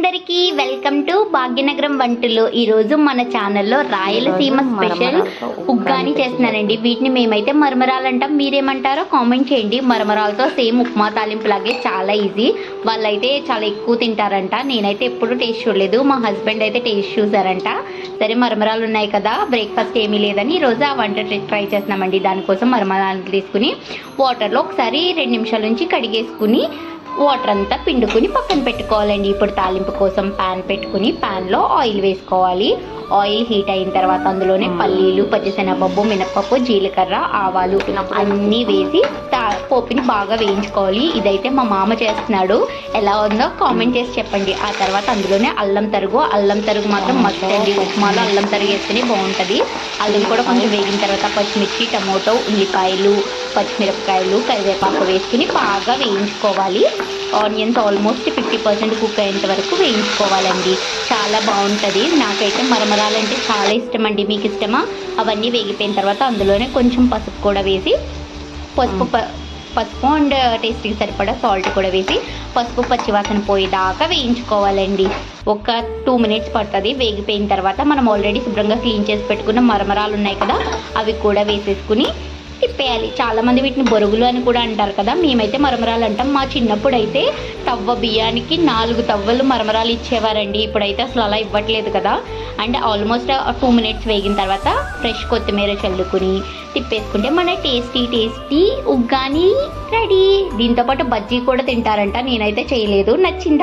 అందరికీ welcome to Bhagyanagaram వంటలు. ఈ రోజు మన ఛానల్లో రాయలసీమ స్పెషల్ ఉగ్గాని చేస్తున్నానండి. వీటిని మేమైతే మరమరాలు అంటాం మీరేమంటారో కామెంట్ చేయండి. మరమరాలతో సేమ్ ఉప్మా తాలింపు లాగే చాలా ఈజీ. వాళ్ళైతే చాలా ఎక్కువ తింటారంట. నేనైతే ఎప్పుడు టేస్ట్ చూడలేదు. మా హస్బెండ్ అయితే టేస్ట్ చూసారంట. సరే మరమరాలు ఉన్నాయి కదా బ్రేక్ఫాస్ట్ ఏమీ లేదని ఈరోజు ఆ వంట ట్రై చేస్తున్నామండి. దానికోసం మరమరాలు తీసుకుని వాటర్లో ఒకసారి రెండు నిమిషాల నుంచి కడిగేసుకుని వాటర్ అంతా పిండుకుని పక్కన పెట్టుకోవాలండి. ఇప్పుడు తాలింపు కోసం ప్యాన్ పెట్టుకుని ప్యాన్లో ఆయిల్ వేసుకోవాలి. ఆయిల్ హీట్ అయిన తర్వాత అందులోనే పల్లీలు పచ్చిశనగపప్పు మినపప్పు జీలకర్ర ఆవాలు అన్నీ వేసి పోపుని బాగా వేయించుకోవాలి. ఇదైతే మా మామ చేస్తున్నాడు. ఎలా ఉందో కామెంట్ చేసి చెప్పండి. ఆ తర్వాత అందులోనే అల్లం తరుగు. అల్లం తరుగు మాత్రం మస్త్ అండి. ఉప్మాలో అల్లం తరుగు వేస్తేనే బాగుంటుంది. అల్లం కూడా కొంచెం వేగిన తర్వాత పచ్చిమిర్చి టమోటో ఉల్లిపాయలు పచ్చిమిరపకాయలు కరివేపాకు వేసుకుని బాగా వేయించుకోవాలి. Onions almost fifty percent cook అయ్యేంత వరకు వేయించుకోవాలండి. చాలా బాగుంటుంది. నాకైతే మరమరాలంటే చాలా ఇష్టం అండి మీకు ఇష్టమా? అవన్నీ వేగిపోయిన తర్వాత అందులోనే కొంచెం పసుపు కూడా వేసి పసుపు ప- పసుపు అండ్ టేస్ట్కి సరిపడా సాల్ట్ కూడా వేసి పసుపు పచ్చివాసన పోయేదాకా వేయించుకోవాలండి. ఒక టూ మినిట్స్ పడుతుంది. వేగిపోయిన తర్వాత మనం ఆల్రెడీ శుభ్రంగా క్లీన్ చేసి పెట్టుకున్న మరమరాలు ఉన్నాయి కదా అవి కూడా వేసేసుకుని తిప్పేయాలి. చాలామంది వీటిని బొరుగులు అని కూడా అంటారు కదా. మేమైతే మరమరాలు అంటాం. మా చిన్నప్పుడు అయితే తవ్వ బియ్యానికి నాలుగు తవ్వలు మరమరాలు ఇచ్చేవారండి. ఇప్పుడైతే అసలు అలా ఇవ్వట్లేదు కదా. అండ్ ఆల్మోస్ట్ టూ మినిట్స్ వేగిన తర్వాత ఫ్రెష్ కొత్తిమీర చల్లుకుని తిప్పేసుకుంటే మన టేస్టీ టేస్టీ ఉగ్గాని రెడీ. దీంతో పాటు బజ్జీ కూడా తింటారంట. నేనైతే చేయలేదు. నచ్చిందా?